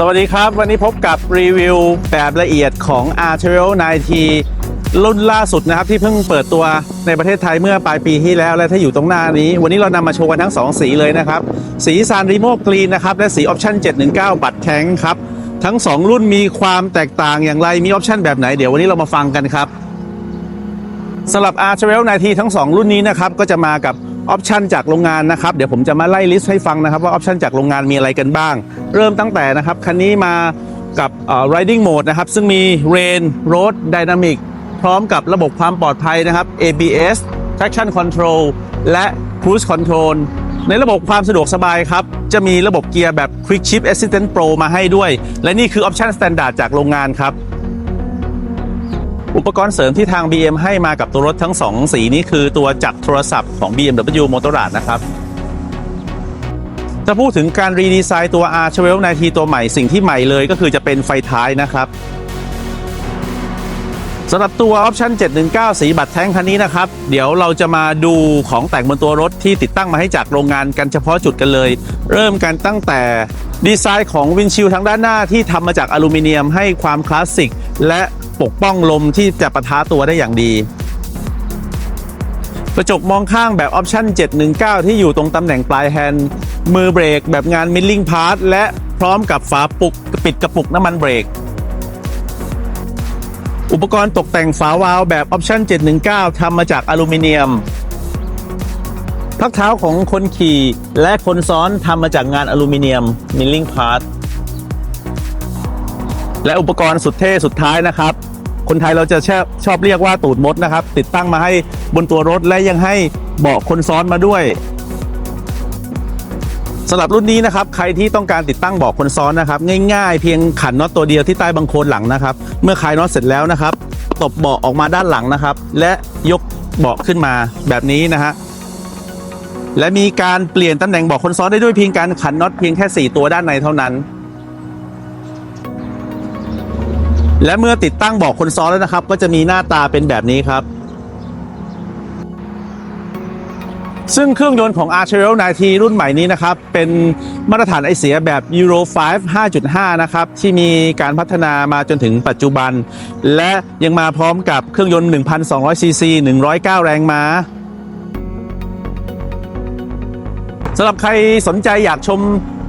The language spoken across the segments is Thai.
สวัสดีครับ วันนี้พบกับรีวิวแบบละเอียดของ r t r a l 9T รุ่นล่าสุดนะครับ ที่เพิ่งเปิดตัวในประเทศไทยเมื่อปลายปีที่แล้ว และถ้าอยู่ตรงหน้านี้ วันนี้เรานำมาโชว์กันทั้ง 2 สีเลยนะครับ สีซานริโมกรีนนะครับ และสีออปชั่น719 บัตรแทงครับ ทั้ง 2 รุ่นมีความแตกต่างอย่างไรมีออปชั่นแบบไหนเดี๋ยววันนี้เรามาฟังกันครับสำหรับ r t r a l 9T ทั้ง 2 รุ่นนี้นะครับก็จะมากับ ออปชันจากโรงงานนะครับเดี๋ยวผมจะมาไล่ลิสต์ให้ฟังนะครับว่าออปชันจากโรงงานมีอะไรกันบ้าง เริ่มตั้งแต่นะครับคันนี้มากับ riding mode นะครับซึ่งมี rain road dynamic พร้อมกับระบบความปลอดภัยนะครับ ABS traction control และ cruise control ในระบบความสะดวกสบายครับ จะมีระบบเกียร์แบบ quick shift assistant pro มาให้ด้วย และนี่คือออปชัน standard จากโรงงานครับ อุปกรณ์เสริมที่ทาง BM ให้มากับตัวรถทั้ง 2 สีนี้คือตัวจับโทรศัพท์ของ BMW Motorrad นะครับถ้าพูดถึงการรีดีไซน์ตัว R 12นาทีตัวใหม่สิ่งที่ใหม่เลยก็คือจะเป็นไฟท้ายนะครับสำหรับตัวออปชั่น719 สีบัตรแท้งคันนี้นะครับ เดี๋ยวเราจะมาดูของแต่งบนตัวรถที่ติดตั้งมาให้จากโรงงานกันเฉพาะจุดกันเลย เริ่มกันตั้งแต่ดีไซน์ของวินชิลทางด้านหน้าที่ทำมาจากอลูมิเนียมให้ความคลาสสิกและ ปกป้องลมที่จะปะทะตัวได้อย่างดี กระจกมองข้างแบบออปชั่น 719 ที่อยู่ตรงตำแหน่งปลายแฮนด์มือเบรกแบบงานมิลลิ่งพาร์ทและพร้อมกับฝาปุกปิดกระปุกน้ำมันเบรก อุปกรณ์ตกแต่งฝาวาล์วแบบออปชั่น 719 ทำมาจากอลูมิเนียมพักเท้าของคนขี่และคนซ้อนทำมาจากงานอลูมิเนียมมิลลิ่งพาร์ทและอุปกรณ์สุดเท่สุดท้ายนะครับ คนไทยเราจะชอบชอบเรียกว่าตูดมดนะครับ ติดตั้งมาให้บนตัวรถและยังให้เบาะคนซ้อนมาด้วยสำหรับรุ่นนี้นะครับใครที่ต้องการติดตั้งเบาะคนซ้อนนะครับง่ายๆ เพียงขันน็อตตัวเดียวที่ใต้บังโคลนหลังนะครับ เมื่อคลายน็อตเสร็จแล้วนะครับ ตบเบาะออกมาด้านหลังนะครับ และยกเบาะขึ้นมาแบบนี้นะฮะและมีการเปลี่ยนตำแหน่งเบาะคนซ้อนได้ด้วยเพียงการขันน็อตเพียงแค่ 4 ตัวด้านในเท่านั้น และเมื่อติดตั้งบาะคนซ้อนแล้วนะครับ ก็จะมีหน้าตาเป็นแบบนี้ครับ ซึ่งเครื่องยนต์ของ r t r a l 9T รุ่นใหม่นี้นะครับ เป็นมาตรฐานไอเสียแบบ Euro 5 5.5 นะครับ ที่มีการพัฒนามาจนถึงปัจจุบัน และยังมาพร้อมกับเครื่องยนต์1,200ซีซี109 แรงม้าสำหรับใครสนใจอยากชม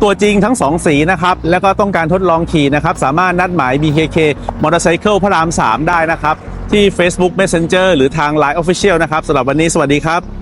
ตัวจริงทั้ง 2 สีนะครับ แล้วก็ต้องการทดลองขี่นะครับ สามารถนัดหมาย BKK Motorcycle พระราม 3 ได้นะครับ ที่ Facebook Messenger หรือทาง Line Official นะครับสำหรับวันนี้สวัสดีครับ